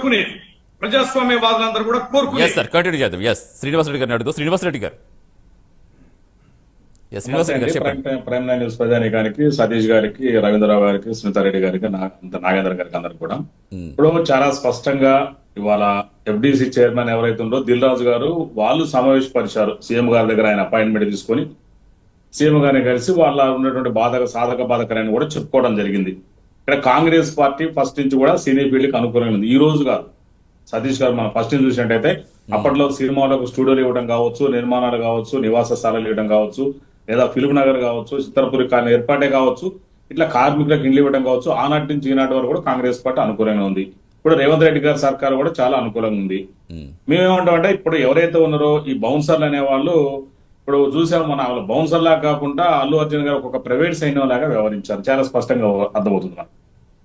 కోరుకునేది ప్రజాస్వామ్యవాదులందరూ కూడా ఎస్ కోరుకునేది సార్ కంటిన్యూ చేద్దాం ఎస్ శ్రీనివాసరెడ్డి గారిని అడుగుతూ శ్రీనివాసరెడ్డి గారు. ప్రైమ్ నైన్ న్యూస్ ప్రజానికానికి సతీష్ గారికి రవీంద్రరావు గారికి స్మితారెడ్డి గారికి నాగేంద్ర గారికి అందరికి కూడా. ఇప్పుడు చాలా స్పష్టంగా ఇవాళ ఎఫ్డిసి చైర్మన్ ఎవరైతే ఉందో దిల్ రాజు గారు వాళ్ళు సమావేశపరిచారు. సీఎం గారి దగ్గర ఆయన అపాయింట్మెంట్ తీసుకొని సీఎం గారిని కలిసి వాళ్ళ ఉన్నటువంటి బాధక సాధక బాధకరాన్ని కూడా చెప్పుకోవడం జరిగింది. ఇక్కడ కాంగ్రెస్ పార్టీ ఫస్ట్ నుంచి కూడా సినీ ఫీల్డ్కి అనుకూలంగా ఉంది. ఈ రోజు కాదు. సతీష్ గారు మనం ఫస్ట్ నుంచి చూసినట్టయితే అప్పట్లో సినిమాలకు స్టూడియోలు ఇవ్వడం కావచ్చు నిర్మాణాలు కావచ్చు నివాస స్థలాలు ఇవ్వడం కావచ్చు లేదా ఫిల్మ్ నగర్ కావచ్చు చిత్రపురి కాలనీ ఏర్పాటే కావచ్చు ఇట్లా కార్మికులకు ఇండ్లు ఇవ్వడం కావచ్చు ఆనాటి నుంచి ఈనాటి వరకు కూడా కాంగ్రెస్ పార్టీ అనుకూలంగా ఉంది. ఇప్పుడు రేవంత్ రెడ్డి గారి సర్కార్ కూడా చాలా అనుకూలంగా ఉంది. మేమేమంటామంటే ఇప్పుడు ఎవరైతే ఉన్నారో ఈ బౌన్సర్లు అనే వాళ్ళు ఇప్పుడు చూసాం మన వాళ్ళు బౌన్సర్ లాగా కాకుండా అల్లు అర్జున్ గారు ఒక ప్రైవేట్ సైన్యం లాగా వ్యవహరించారు. చాలా స్పష్టంగా అర్థమవుతుంది.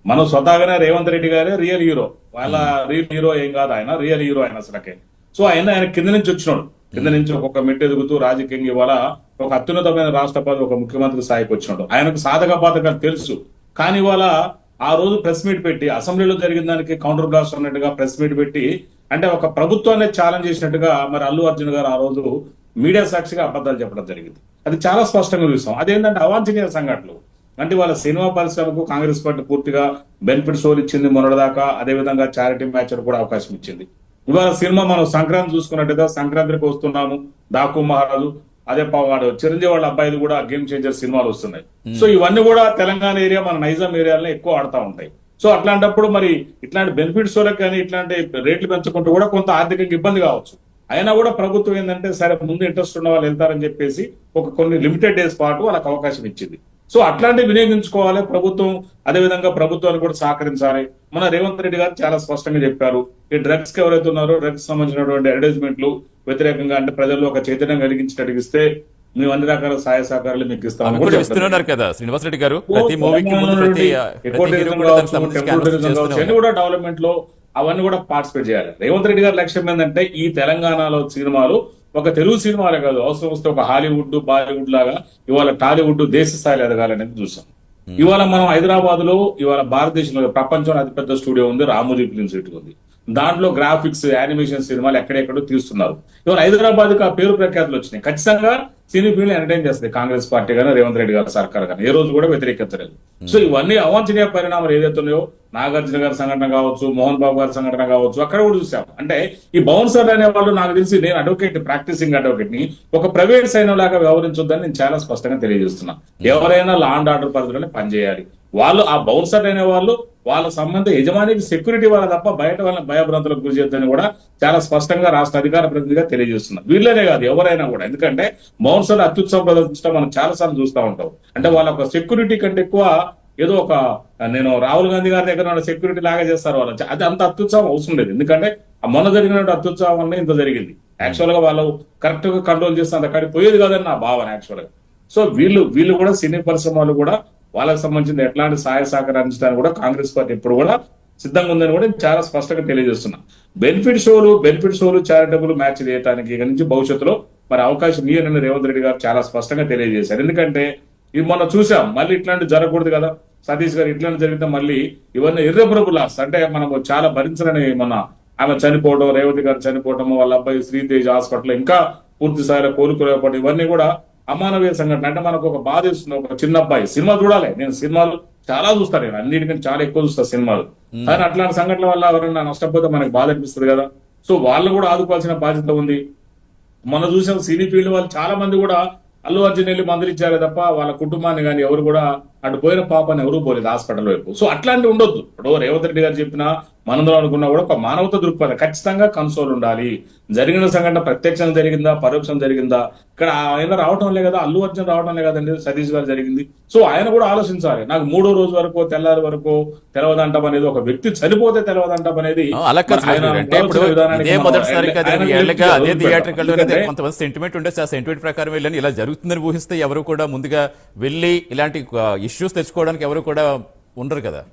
మనం స్వతహాగానే రేవంత్ రెడ్డి గారే రియల్ హీరో. వాళ్ళ రియల్ హీరో ఏం కాదు ఆయన రియల్ హీరో ఆయన అసలకే సో ఆయన ఆయన కింద నుంచి వచ్చినాడు. కింద నుంచి ఒక్కొక్క మెట్టు ఎదుగుతూ రాజకీయంగా ఇవాళ ఒక అత్యున్నతమైన రాష్ట్రపతి ఒక ముఖ్యమంత్రి స్థాయికి వచ్చినాడు. ఆయనకు సాధక బాధకాలు తెలుసు. కానీ ఇవాళ ఆ రోజు ప్రెస్ మీట్ పెట్టి అసెంబ్లీలో జరిగిన దానికి కౌంటర్ బ్లాస్ట్ అన్నట్టుగా ప్రెస్ మీట్ పెట్టి అంటే ఒక ప్రభుత్వాన్ని ఛాలెంజ్ చేసినట్టుగా మరి అల్లు అర్జున్ గారు ఆ రోజు మీడియా సాక్షిగా అబద్ధాలు చెప్పడం జరిగింది. అది చాలా స్పష్టంగా చూసాం. అదేంటంటే అవాంఛనీయ సంఘటనలు. అంటే వాళ్ళ సినిమా పరిశ్రమకు కాంగ్రెస్ పార్టీ పూర్తిగా బెనిఫిట్ షోలు ఇచ్చింది మొన్నటిదాకా. అదే విధంగా చారిటీ మ్యాచ్ కూడా అవకాశం ఇచ్చింది. ఇవాళ సినిమా మనం సంక్రాంతి చూసుకున్నట్టుగా సంక్రాంతికి వస్తున్నాము. డాకు మహారాజు అదే వాడు చిరంజీవి వాళ్ళ అబ్బాయిలు కూడా గేమ్ చేంజర్ సినిమాలు వస్తున్నాయి. సో ఇవన్నీ కూడా తెలంగాణ ఏరియా మన నైజాం ఏరియాలో ఎక్కువ ఆడుతా ఉంటాయి. సో అట్లాంటప్పుడు మరి ఇట్లాంటి బెనిఫిట్ షోలకు కానీ ఇట్లాంటి రేట్లు పెంచుకుంటూ కూడా కొంత ఆర్థికంగా ఇబ్బంది కావచ్చు. అయినా కూడా ప్రభుత్వం ఏంటంటే సరే ముందు ఇంట్రెస్ట్ ఉన్న వాళ్ళు వెళ్తారని చెప్పేసి ఒక కొన్ని లిమిటెడ్ డేస్ పాటు వాళ్ళకి అవకాశం ఇచ్చింది. సో అట్లాంటివి వినియోగించుకోవాలి. ప్రభుత్వం అదే విధంగా ప్రభుత్వాన్ని కూడా సహకరించాలి. మన రేవంత్ రెడ్డి గారు చాలా స్పష్టంగా చెప్పారు. ఈ డ్రగ్స్కి ఎవరైతే ఉన్నారో డ్రగ్స్ సంబంధించినటువంటి అడ్వర్టైజ్మెంట్లు వ్యతిరేకంగా అంటే ప్రజల్లో ఒక చైతన్యం ఇస్తే మేము అన్ని రకాల సహాయ సహకారాలు మీకు చెప్పారు. ఇస్తున్నారు కదా గారు. ప్రతి మూవీకి కావచ్చు, అన్ని ఉన్నారు. కూడా డెవలప్మెంట్లో అవన్నీ కూడా పార్టిసిపేట్ చేయాలి. రేవంత్ రెడ్డి గారి లక్ష్యం ఏంటంటే ఈ తెలంగాణలో సినిమాలు ఒక తెలుగు సినిమాలే కాదు అవసరం వస్తే ఒక హాలీవుడ్ బాలీవుడ్ లాగా ఇవాళ టాలీవుడ్ దేశ స్థాయిలో ఎదగాలనేది చూసాం. ఇవాళ మనం హైదరాబాద్లో ఇవాళ భారతదేశంలో ప్రపంచంలో అతిపెద్ద స్టూడియో ఉంది రామోజీ ఫిలిం సిటీ ఉంది దాంట్లో గ్రాఫిక్స్ యానిమేషన్ సినిమాలు ఎక్కడెక్కడో తీస్తున్నారు. ఇవాళ హైదరాబాద్కు ఆ పేరు ప్రఖ్యాతులు వచ్చినాయి. ఖచ్చితంగా సినీ ఫీల్డ్ ఎంటర్టైన్ చేస్తుంది కాంగ్రెస్ పార్టీ కానీ రేవంత్ రెడ్డి గారి సర్కార్ కానీ ఏ రోజు కూడా వ్యతిరేకించలేదు సో ఇవన్నీ అవాంఛనీయ పరిణామాలు ఏదైతే ఉన్నాయో నాగార్జున గారి సంఘటన కావచ్చు మోహన్ బాబు గారి సంఘటన కావచ్చు అక్కడ కూడా చూసాం. అంటే ఈ బౌన్సర్ అనే వాళ్ళు నాకు తెలిసి నేను అడ్వకేట్ ప్రాక్టీసింగ్ అడ్వకేట్ని ఒక ప్రైవేట్ సైన్యం లాగా వ్యవహరించొద్దని నేను చాలా స్పష్టంగా తెలియజేస్తున్నా. ఎవరైనా లా అండ్ ఆర్డర్ పరిధిలోనే పనిచేయాలి. వాళ్ళు ఆ బౌన్సర్ అనే వాళ్ళు వాళ్ళ సంబంధ యజమానికి సెక్యూరిటీ వాళ్ళ తప్ప బయట వాళ్ళని భయభ్రాంతులకు గురి చేద్దని కూడా చాలా స్పష్టంగా రాష్ట్ర అధికార ప్రతినిధిగా తెలియజేస్తున్నారు. వీళ్ళనే కాదు ఎవరైనా కూడా. ఎందుకంటే బౌన్సర్ అత్యుత్సవం ప్రదర్శించడం మనం చాలా సార్లు చూస్తూ ఉంటాం. అంటే వాళ్ళ ఒక సెక్యూరిటీ కంటే ఎక్కువ ఏదో ఒక నేను రాహుల్ గాంధీ గారి దగ్గర సెక్యూరిటీ లాగా చేస్తారు వాళ్ళు. అది అంత అత్యుత్సాహం అవసరం లేదు. ఎందుకంటే ఆ మొన్న జరిగిన అత్యుత్సాహం వల్ల ఇంత జరిగింది. యాక్చువల్గా వాళ్ళు కరెక్ట్గా కంట్రోల్ చేస్తే అంత కాడికి పోయేది కాదని నా భావన యాక్చువల్గా. సో వీళ్ళు వీళ్ళు కూడా సినీ పరిశ్రమలు కూడా వాళ్ళకి సంబంధించిన ఎట్లాంటి సహాయ సహకారం అందించడానికి కూడా కాంగ్రెస్ పార్టీ ఇప్పుడు కూడా సిద్ధంగా ఉందని కూడా చాలా స్పష్టంగా తెలియజేస్తున్నా. బెనిఫిట్ షోలు బెనిఫిట్ షోలు చారిటబుల్ మ్యాచ్ చేయడానికి ఇక నుంచి భవిష్యత్తులో మరి అవకాశం ఇయ్యనని రేవంత్ రెడ్డి గారు చాలా స్పష్టంగా తెలియజేశారు. ఎందుకంటే ఇది మొన్న చూసాం మళ్ళీ ఇట్లాంటి జరగకూడదు కదా. సతీష్ గారు ఇట్లాంటి జరిగితే మళ్ళీ ఇవన్నీ ఇర్రెబరబుల్ లాస్ అంటే మనము చాలా భరించలేని మన ఆమె చనిపోవడం రేవంత్ గారు చనిపోవడం వాళ్ళ అబ్బాయి శ్రీతేజ్ హాస్పిటల్ ఇంకా పూర్తి స్థాయిలో కోలుకోలేకపోవడం ఇవన్నీ కూడా అమానవీయ సంఘటన అంటే మనకు ఒక బాధ ఇస్తుంది ఒక చిన్న అబ్బాయి. సినిమా చూడాలి. నేను సినిమాలు చాలా చూస్తాను నేను అన్నిటికంటే చాలా ఎక్కువ చూస్తా సినిమాలు. కానీ అట్లాంటి సంఘటనల వల్ల ఎవరైనా నష్టపోతే మనకు బాధ అనిపిస్తుంది కదా. సో వాళ్ళు కూడా ఆదుకోవాల్సిన బాధ్యత ఉంది. మొన్న చూసాం సినీ ఫీల్డ్ వాళ్ళు చాలా మంది కూడా అల్లు అర్జున్ వెళ్ళి మందులిచ్చారే తప్ప వాళ్ళ కుటుంబాన్ని కానీ ఎవరు కూడా అటు పోయిన పాపని ఎవరు పోలేదు హాస్పిటల్ వైపు. సో అట్లాంటి ఉండొద్దు. ఇప్పుడు రేవంత్ రెడ్డి గారు చెప్పిన మనందరం అనుకున్నా కూడా ఒక మానవత దృక్పథం ఖచ్చితంగా కన్సోల్ ఉండాలి. జరిగిన సంఘటన ప్రత్యక్షం జరిగిందా పరోక్షం జరిగిందా? ఇక్కడ ఆయన రావటం లే కదా అల్లు అర్జున్ రావటం లే కదండి సతీష్ గారు జరిగింది. సో ఆయన కూడా ఆలోచించాలి. నాకు మూడో రోజు వరకు తెల్లారి వరకు తెలవదంటం అనేది ఒక వ్యక్తి చనిపోతే తెలవదంటం అనేది కొంతమంది సెంటిమెంట్ ఉండొచ్చు. ఆ సెంటిమెంట్ ప్రకారం వెళ్ళని ఇలా జరుగుతుందని ఊహిస్తే ఎవరు కూడా ముందుగా వెళ్ళి ఇలాంటి ఇష్యూస్ తెచ్చుకోవడానికి ఎవరు కూడా ఉండరు కదా.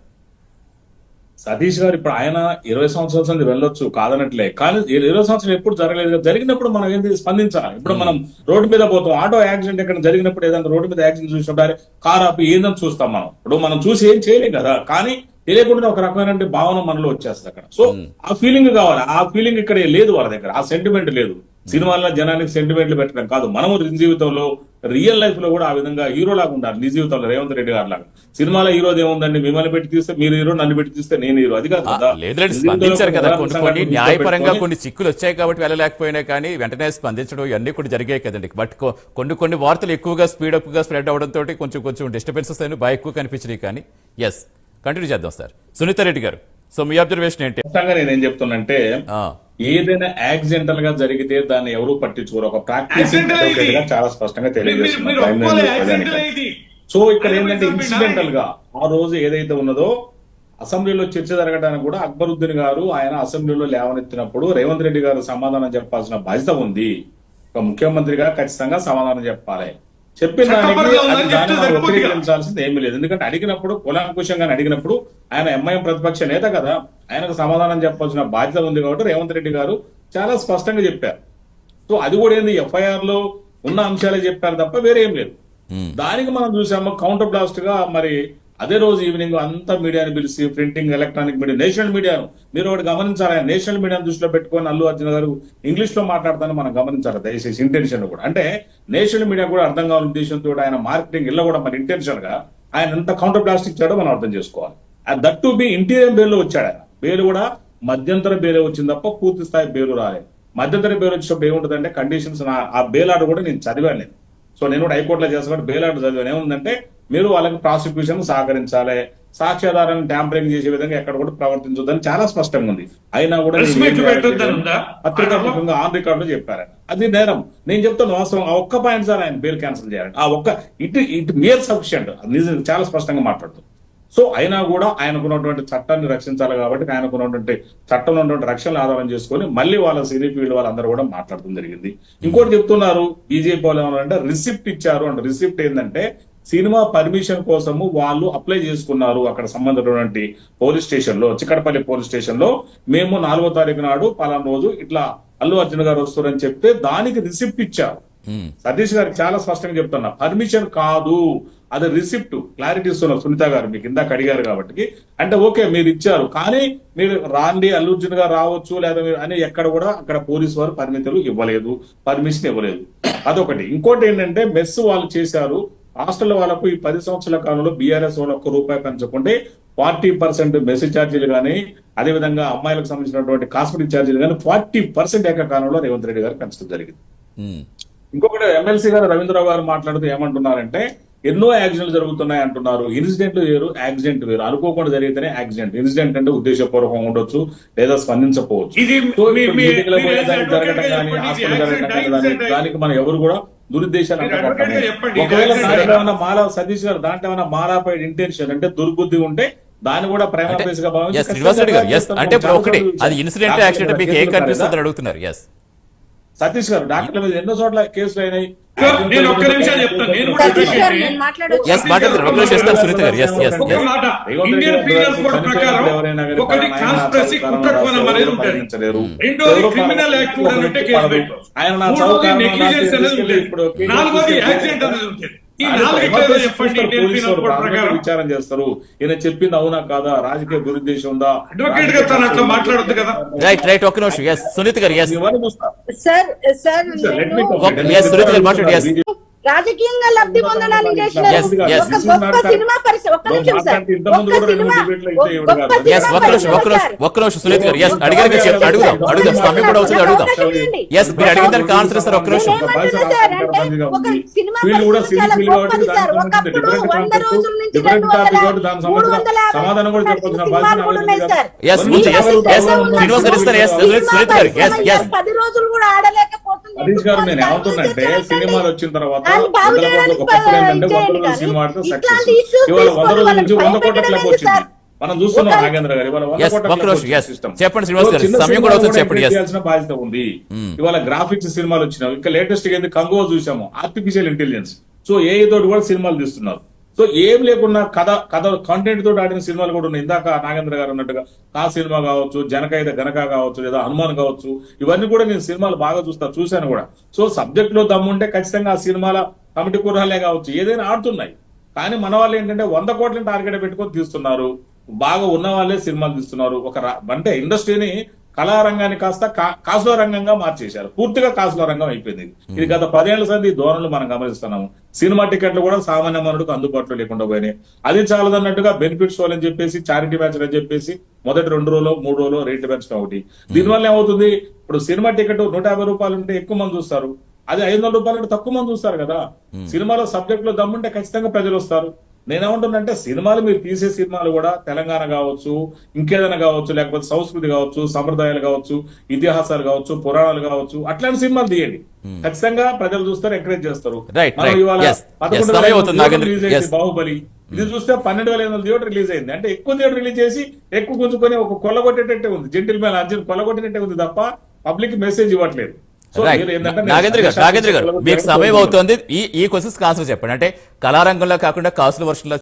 సతీష్ గారు ఇప్పుడు ఆయన ఇరవై సంవత్సరాల సంది వెళ్ళొచ్చు కాదనట్లే. కానీ ఇరవై సంవత్సరాలు ఎప్పుడు జరగలేదు. జరిగినప్పుడు మనం ఏంటి స్పందించాలి? ఇప్పుడు మనం రోడ్డు మీద పోతాం. ఆటో యాక్సిడెంట్ ఎక్కడ జరిగినప్పుడు ఏదైనా రోడ్డు మీద యాక్సిడెంట్ చూసినప్పుడు కార్ ఆపి ఏందని చూస్తాం మనం. ఇప్పుడు మనం చూసి ఏం చేయలేం కదా. కానీ తెలియకుండా ఒక రకమైన భావన మనలో వచ్చేస్తుంది అక్కడ. సో ఆ ఫీలింగ్ కావాలి. ఆ ఫీలింగ్ ఇక్కడ లేదు వాళ్ళ దగ్గర. ఆ సెంటిమెంట్ లేదు. సినిమాల్లో జనానికి సెంటిమెంట్లు పెట్టడం కాదు. మనము నిజ జీవితంలో రియల్ లైఫ్లో కూడా ఆ విధంగా హీరో లాగా ఉండాలి. నిజ జీవితంలో రేవంత్ రెడ్డి గారు లాగా. సినిమాలో హీరోది ఏముందండి? మిమ్మల్ని పెట్టి తీస్తే మీరు హీరో నన్ను పెట్టి తీస్తే నేను హీరో. అది కాదు కదా. కొన్ని న్యాయపరంగా కొన్ని. చిక్కులు వచ్చాయి కాబట్టి వెళ్ళలేకపోయినా కానీ వెంటనే స్పందించడం ఇవన్నీ కూడా జరిగాయి కదండి. బట్ కొన్ని కొన్ని వార్తలు ఎక్కువగా స్పీడప్గా స్ప్రెడ్ అవడంతో కొంచెం కొంచెం డిస్టర్బెన్సెస్ అయినా బాగా ఎక్కువ కనిపించినాయి కానీ ఎస్ కంటిన్యూ చేద్దాం సార్ సునీత రెడ్డి గారు. సో మీ అబ్జర్వేషన్ ఏంటి? నేను ఏం చెప్తున్నానంటే ఆ, ఏదైనా యాక్సిడెంటల్గా జరిగితే దాన్ని ఎవరు పట్టించుకోరు. ఒక ప్రాక్టీస్. చాలా స్పష్టంగా తెలియజేస్తున్నారు. సో ఇక్కడ ఏంటంటే ఇన్సిడెంటల్గా ఆ రోజు ఏదైతే ఉన్నదో అసెంబ్లీలో చర్చ జరగడానికి కూడా అక్బరుద్దీన్ గారు ఆయన అసెంబ్లీలో లేవనెత్తినప్పుడు రేవంత్ రెడ్డి గారు సమాధానం చెప్పాల్సిన బాధ్యత ఉంది. ఒక ముఖ్యమంత్రిగా ఖచ్చితంగా సమాధానం చెప్పాలి. చెప్పిన. వ్యతిరేకించాల్సింది ఏమీ లేదు. ఎందుకంటే అడిగినప్పుడు కులాంకుశంగా అడిగినప్పుడు ఆయన ఎంఐఎం ప్రతిపక్ష నేత కదా. ఆయనకు సమాధానం చెప్పాల్సిన బాధ్యత ఉంది కాబట్టి రేవంత్ రెడ్డి గారు చాలా స్పష్టంగా చెప్పారు. సో అది కూడా ఏంది? ఎఫ్ఐఆర్లో ఉన్న అంశాలే చెప్పారు తప్ప వేరే ఏం లేదు దానికి మనం చూసాము కౌంటర్ బ్లాస్ట్గా మరి అదే రోజు ఈవినింగ్ అంతా మీడియాని పిలిచి ప్రింటింగ్ ఎలక్ట్రానిక్ మీడియా నేషనల్ మీడియాను మీరు ఒకటి గమనించాలి నేషనల్ మీడియాను దృష్టిలో పెట్టుకొని అల్లు అర్జున్ గారు ఇంగ్లీష్లో మాట్లాడతాను మనం గమనించాలి. దయచేసి ఇంటెన్షన్ కూడా. అంటే నేషనల్ మీడియా కూడా అర్థం కావాలని ఉద్దేశంతో ఆయన మార్కెటింగ్ ఇళ్ళ కూడా మన ఇంటెన్షన్గా ఆయన ఎంత కౌంటర్ బ్లాస్ట్ ఇచ్చాడో మనం అర్థం చేసుకోవాలి. దట్ టు బి ఇంటీరియర్ బేల్లో వచ్చాడు ఆయన. బేలు కూడా మధ్యంతర బేలే వచ్చింది తప్ప పూర్తి స్థాయి బేలు రాలేదు. మధ్యంతర బేలు వచ్చినప్పుడు ఏముంటుందంటే కండిషన్స్ ఆ బేలాడు కూడా నేను చదివాను నేను. సో నేను కూడా హైకోర్టులో చేస్తాను బేలాడు చదివాను. ఏముందంటే మీరు వాళ్ళకి ప్రాసిక్యూషన్ సహకరించాలి. సాక్ష్యాధారాన్ని ట్యాంపరింగ్ చేసే విధంగా ఎక్కడ కూడా ప్రవర్తించొద్దని చాలా స్పష్టంగా ఉంది. అయినా కూడా? పత్రికాముఖంగా ఆన్ రికార్డ్లో చెప్పారు. అది నేరం. నేను చెప్తాను వాస్తవం ఆ ఒక్క పాయింట్ సార్ ఆయన బెయిల్ క్యాన్సిల్ చేయాలి. ఆ ఒక్క ఇట్ ఇట్ మియర్ సఫిషియంట్ చాలా స్పష్టంగా మాట్లాడుతుంది. సో అయినా కూడా ఆయనకున్నటువంటి చట్టాన్ని రక్షించాలి కాబట్టి ఆయనకున్నటువంటి చట్టంలో ఉన్నటువంటి రక్షణ ఆధారం చేసుకొని మళ్ళీ వాళ్ళ సినీ ఫీల్డ్ వాళ్ళందరూ కూడా మాట్లాడడం జరిగింది. ఇంకోటి చెప్తున్నారు బీజేపీ వాళ్ళు ఏమన్నారంటే రిసిప్ట్ ఇచ్చారు అంటే. రిసిప్ట్ ఏంటంటే సినిమా పర్మిషన్ కోసము వాళ్ళు అప్లై చేసుకున్నారు అక్కడ సంబంధించినటువంటి పోలీస్ స్టేషన్లో చిక్కడపల్లి పోలీస్ స్టేషన్లో మేము నాలుగో తారీఖు నాడు పలానా రోజు ఇట్లా అల్లు అర్జున్ గారు వస్తారని చెప్తే దానికి రిసిప్ట్ ఇచ్చారు. సతీష్ గారికి చాలా స్పష్టంగా చెప్తున్నా పర్మిషన్ కాదు. అది రిసిప్ట్. క్లారిటీ ఇస్తున్నారు సునీత గారు మీకు ఇందాక అడిగారు కాబట్టి. అంటే ఓకే మీరు ఇచ్చారు. కానీ మీరు రాండి అల్లుర్జున్ గారు రావచ్చు లేదా మీరు అని ఎక్కడ కూడా అక్కడ పోలీసు వారు పరిమితులు ఇవ్వలేదు పర్మిషన్ ఇవ్వలేదు. అదొకటి. ఇంకోటి ఏంటంటే మెస్ వాళ్ళు చేశారు హాస్టల్ వాళ్ళకు ఈ పది సంవత్సరాల కాలంలో బీఆర్ఎస్ వాళ్ళు ఒక్క రూపాయి పెంచకుంటే ఫార్టీ పర్సెంట్ మెస్ ఛార్జీలు కానీ అదేవిధంగా అమ్మాయిలకు సంబంధించినటువంటి కాస్మెటిక్ ఛార్జీలు కానీ ఫార్టీ పర్సెంట్ ఏకకాలంలో రేవంత్ రెడ్డి గారు పెంచడం జరిగింది. ఇంకొకటి ఎమ్మెల్సీ గారు రవీంద్రరావు గారు మాట్లాడుతూ ఏమంటున్నారంటే ఎన్నో యాక్సిడెంట్లు జరుగుతున్నాయి అంటున్నారు. ఇన్సిడెంట్ వేరు యాక్సిడెంట్ వేరు. అనుకోకుండా జరిగితేనే యాక్సిడెంట్. ఇన్సిడెంట్ అంటే ఉద్దేశపూర్వకంగా ఉండొచ్చు లేదా స్పందించకపోవచ్చు. దానికి మనం ఎవరు కూడా దురుద్దేశాలు ఒకవేళ. దాంట్లో ఏమైనా మాలా సతీష్ గారు దాంట్లో ఏమైనా మాలాపై ఇంటెన్షన్ అంటే దుర్బుద్ధి ఉంటే దాన్ని కూడా ప్రేమ అంటే బేస్గా భావించి ఎస్ శ్రీనివాస్ రెడ్డి గారు ఎస్ ఖచ్చితంగా అంటే ఇప్పుడు ఒకటి అది ఇన్సిడెంట్ యాక్సిడెంట్ మీకు ఏం కనిపిస్తుంది? అడుగుతున్నారు. ఎస్ సతీష్ గారు డాక్టర్ల మీద ఎన్నో చోట్ల కేసులు అయినాయి. సార్, నేను ఒక్క నిమిషం చెప్తాను. నేను కూడా ఇండియన్ పీనల్ కోడ్ ప్రకారం ఒకటి కాన్స్పిరసీ కుట్రకోణం అనేది ఉంటుంది. రెండోది క్రిమినల్ యాక్ట్ కేసు మూడోది నెగ్లిజెన్స్ అనేది ఉంటుంది. నాలుగోది యాక్సిడెంట్ అనేది ఉంటుంది. విచారం చేస్తారు. ఈయన చెప్పింది అవునా కాదా? రాజకీయ దురుద్దేశం ఉందా? అడ్వకేట్గా తను అట్లా మాట్లాడొద్దు కదా. రైట్ రైట్ ఒక్క నిమిషం. ఎస్ సునీత గారు yes. Sir sir Let me నేను complete. Yes, సునీత గారు మాట్లాడండి, yes. రాజకీయంగా లబ్ధి పొందడానికి yes. ఒక గొప్ప సినిమా పరిశ్రమ ఒక్క నిమిషం సార్. మాట్లాడితే ఇంతకుముందు ఒక్క కూడా రెండు సినిమా డిబేట్లు అయితే ఇవ్వడు గొప్ప కాదు. ఎస్ సినిమా ఒక్క నిమిషం ఒక్క పరిశ్రమ నిమిషం ఒక్క నిమిషం సునీత గారు. ఎస్ అడిగారు చెప్ అడుగుదాం అడుగుదాం. సమయం కూడా అవుతుంది అడుగుదాం. ఎస్ మీరు అడిగిన దానికి ఆన్సర్ ఇస్తారు ఒక్క నిమిషం. నేనేమంటున్నా సార్ అంటే ఒక సినిమా వంద రోజుల నుంచి మూడు వందల సమాధానం కూడా శ్రీనివాస్ గారు ఇస్తారు, సునీత గారు. పది రోజులు కూడా ఆడలేకపోతుంది హరీష్ గారు నేను దయచేసి సినిమాలు వచ్చిన తర్వాత వందల కోట్ల చేయడానికి ఒకప్పుడు ఏంటంటే వంద చేయండి రోజుల కానీ సినిమా ఆడితే సక్సెస్ ఇవాళ వంద రోజుల నుంచి వంద కోట్ల క్లబ్ వచ్చింది. మనం చూస్తున్నాం నాగేంద్ర గారు ఇవాళ వంద కోట్ల. చెప్పండి. చేయాల్సిన బాధ్యత ఉంది? ఇవాళ గ్రాఫిక్స్ సినిమాలు వచ్చినాయి. ఇంకా లేటెస్ట్గా కంగువ చూసాము. ఆర్టిఫిషియల్ ఇంటెలిజెన్స్ సో ఏ తోటి కూడా సినిమాలు తీస్తున్నారు. సో ఏం లేకుండా కథ కథ కంటెంట్ తోటి ఆడిన సినిమాలు కూడా ఉన్నాయి. ఇందాక నాగేంద్ర గారు అన్నట్టుగా కా సినిమా కావచ్చు జనకైద గనక కావచ్చు లేదా హనుమాన్ కావచ్చు ఇవన్నీ కూడా నేను సినిమాలు బాగా చూస్తా చూశాను కూడా. సో సబ్జెక్ట్లో దమ్ముంటే ఖచ్చితంగా ఆ సినిమాల కమిటీ కుర్రాలే కావచ్చు ఏదైనా ఆడుతున్నాయి. కానీ మన వాళ్ళు ఏంటంటే వంద కోట్లని టార్గెట్ పెట్టుకొని తీస్తున్నారు. బాగా ఉన్న వాళ్ళే సినిమాలు తీస్తున్నారు. ఒక అంటే ఇండస్ట్రీని కళారంగాన్ని కాస్త కాసుల రంగంగా మార్చేశారు. పూర్తిగా కాసుల రంగం అయిపోయింది. ఇది గత పదేళ్ళ సంది ధోరణులు మనం గమనిస్తున్నాము. సినిమా టికెట్లు కూడా సామాన్య మానవుడికి అందుబాటులో లేకుండా పోయినాయి. అది చాలదన్నట్టుగా బెనిఫిట్ షోలు అని చెప్పేసి చారిటీ మ్యాచ్ అని చెప్పేసి మొదటి రెండు రోజులు మూడు రోజులు రేట్లు పెంచడం ఒకటి. దీనివల్ల ఏమవుతుంది? ఇప్పుడు సినిమా టికెట్ నూట యాభై రూపాయలు ఉంటే ఎక్కువ మంది చూస్తారు. అది ఐదు వందల రూపాయలు అంటే తక్కువ మంది చూస్తారు కదా. సినిమాలో సబ్జెక్ట్లో దమ్ముంటే ఖచ్చితంగా ప్రజలు వస్తారు. నేనేమంటున్నంటే సినిమాలు మీరు తీసే సినిమాలు కూడా తెలంగాణ కావచ్చు ఇంకేదైనా కావచ్చు లేకపోతే సంస్కృతి కావచ్చు సంప్రదాయాలు కావచ్చు ఇతిహాసాలు కావచ్చు పురాణాలు కావచ్చు అట్లాంటి సినిమాలు తీయండి. ఖచ్చితంగా ప్రజలు చూస్తారు ఎంకరేజ్ చేస్తారు. బాహుబలి. ఇది చూస్తే పన్నెండు వేల ఎనిమిది థియేటర్ రిలీజ్ అయింది. అంటే ఎక్కువ థియేటర్ రిలీజ్ చేసి ఎక్కువ గుంజుకొని ఒక కొల్లగొట్టేటట్టే ఉంది. జెంటిల్ మ్యాన్ అర్జున్ కొల్లగొట్టేటట్టే ఉంది తప్ప పబ్లిక్ మెసేజ్ ఇవ్వట్లేదు. నాగేంద్ర గారు నాగేంద్ర గారు మీకు సమయం. అవుతుంది. ఈ ఈ క్వశ్చన్స్ ఆన్సర్ చెప్పండి. అంటే కళారంగంలో కాకుండా కాసుల వర్షంలో